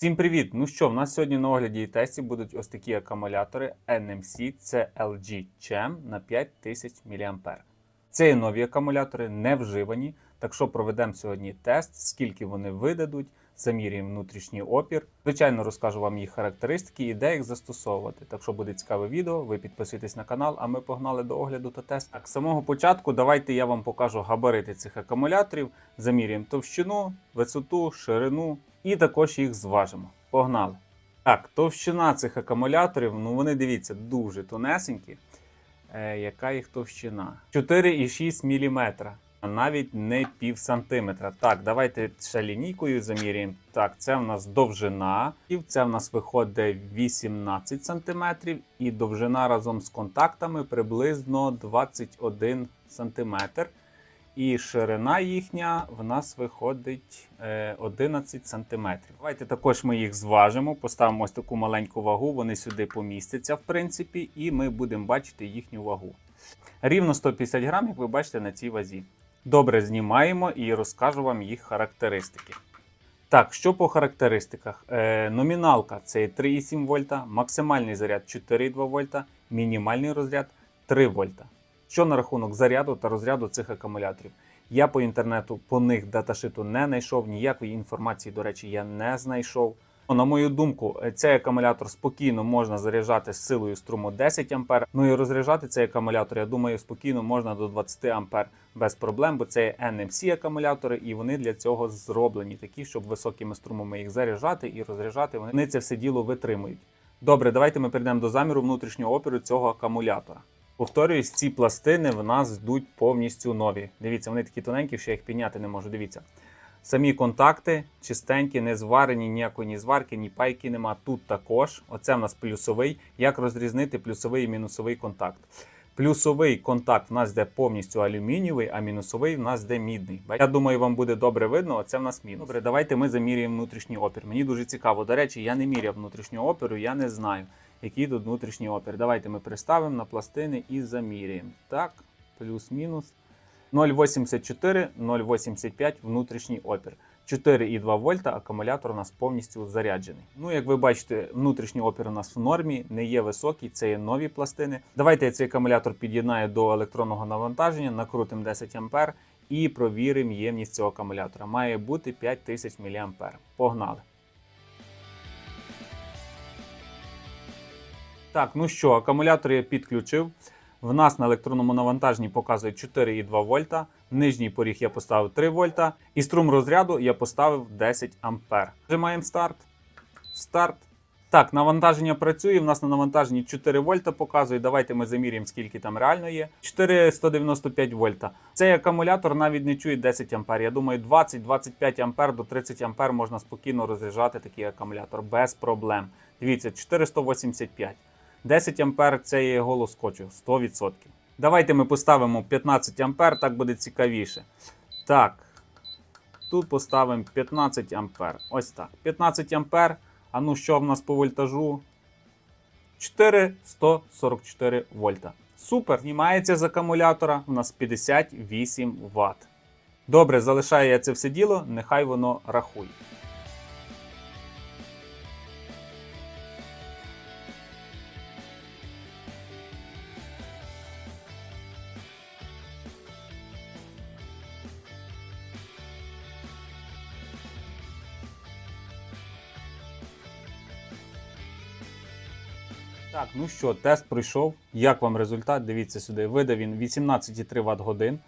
Всім привіт! Ну що, в нас сьогодні на огляді і тесті будуть ось такі акумулятори NMC, це LG CHEM на 5000 мАh. Це є нові акумулятори, не вживані. Так що проведемо сьогодні тест, скільки вони видадуть, замірюємо внутрішній опір. Звичайно, розкажу вам їх характеристики і де їх застосовувати. Так що буде цікаве відео, ви підписуйтесь на канал, а ми погнали до огляду та тесту. Так, з самого початку давайте я вам покажу габарити цих акумуляторів, замірюємо товщину, висоту, ширину і також їх зважимо. Погнали! Так, товщина цих акумуляторів, ну вони дивіться, дуже тонесенькі. Е, яка їх товщина? 4,6 мм, навіть не пів сантиметра. Так, давайте ще лінійкою замірюємо. Так, це в нас довжина, і це в нас виходить 18 см, і довжина разом з контактами приблизно 21 см. І ширина їхня в нас виходить е, 11 см. Давайте також ми їх зважимо, поставимо ось таку маленьку вагу, вони сюди помістяться, в принципі, і ми будемо бачити їхню вагу. Рівно 150 грам, як ви бачите на цій вазі. Добре, знімаємо і розкажу вам їх характеристики. Так, що по характеристиках? Е, номіналка це 3,7 вольта, максимальний заряд 4,2 вольта, мінімальний розряд 3 вольта. Що на рахунок заряду та розряду цих акумуляторів? Я по інтернету по них даташиту не знайшов, ніякої інформації, до речі, я не знайшов. На мою думку, цей акумулятор спокійно можна заряджати з силою струму 10 А. Ну і розряджати цей акумулятор, я думаю, спокійно можна до 20 А без проблем, бо це NMC акумулятори, і вони для цього зроблені такі, щоб високими струмами їх заряджати і розряджати. Вони це все діло витримують. Добре, давайте ми перейдемо до заміру внутрішнього опіру цього акумулятора. Повторююсь, ці пластини в нас йдуть повністю нові. Дивіться, вони такі тоненькі, що я їх підняти не можу. Дивіться. Самі контакти чистенькі, не зварені, ніякої ні зварки, ні пайки нема. Тут також. Оце в нас плюсовий. Як розрізнити плюсовий і мінусовий контакт? Плюсовий контакт в нас йде повністю алюмінієвий, а мінусовий в нас йде мідний. Я думаю, вам буде добре видно. Оце в нас мінус. Добре, давайте ми заміряємо внутрішній опір. Мені дуже цікаво. До речі, я не міряв внутрішнього опіру, я не знаю, який тут внутрішній опір. Давайте ми приставимо на пластини і заміряємо. Так, плюс-мінус. 0,84, 0,85 внутрішній опір. 4,2 вольта акумулятор у нас повністю заряджений. Ну, як ви бачите, внутрішній опір у нас в нормі, не є високий, це є нові пластини. Давайте я цей акумулятор під'єднаю до електронного навантаження, накрутимо 10 А і провіримо ємність цього акумулятора. Має бути 5000 мА. Погнали! Так, ну що, акумулятор я підключив. В нас на електронному навантаженні показує 4,2 вольта. Нижній поріг я поставив 3 вольта. І струм розряду я поставив 10 ампер. Нажимаємо старт. Старт. Так, навантаження працює. В нас на навантаженні 4 вольта показує. Давайте ми заміряємо, скільки там реально є. 495 вольта. Цей акумулятор навіть не чує 10 ампер. Я думаю, 20-25 ампер до 30 ампер можна спокійно розряджати такий акумулятор без проблем. Дивіться, 485. 10 ампер це є голос скотчу 100%. Давайте ми поставимо 15 ампер, так буде цікавіше. Так. Тут поставимо 15 ампер. Ось так. 15 ампер. А ну що в нас по вольтажу? 4144 вольта. Супер. Знімається з акумулятора. У нас 58 Вт. Добре, залишаю я це все діло, нехай воно рахує. Так, ну що, тест пройшов. Як вам результат? Дивіться сюди. Видав він 18,3 Вт годин,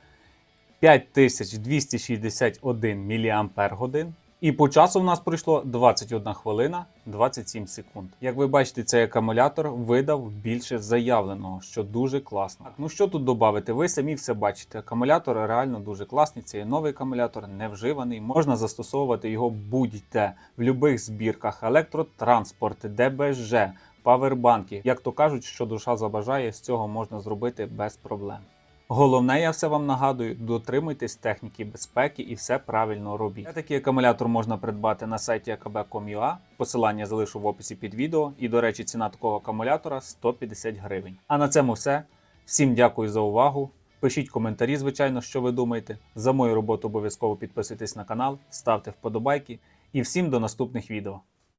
5261 мАч. І по часу в нас пройшло 21 хвилина 27 секунд. Як ви бачите, цей акумулятор видав більше заявленого, що дуже класно. Так, ну що тут додати? Ви самі все бачите. Акумулятор реально дуже класний. Це є новий акумулятор, невживаний. Можна застосовувати його будь-де в будь-яких збірках, електротранспорт, ДБЖ. Павербанки, як то кажуть, що душа забажає, з цього можна зробити без проблем. Головне, я все вам нагадую, дотримуйтесь техніки безпеки і все правильно робіть. Такий акумулятор можна придбати на сайті akb.com.ua, Посилання залишу в описі під відео. І, до речі, ціна такого акумулятора 150 гривень. А на цьому все. Всім дякую за увагу. Пишіть коментарі, звичайно, що ви думаєте. За мою роботу обов'язково підписуйтесь на канал, ставте вподобайки і всім до наступних відео.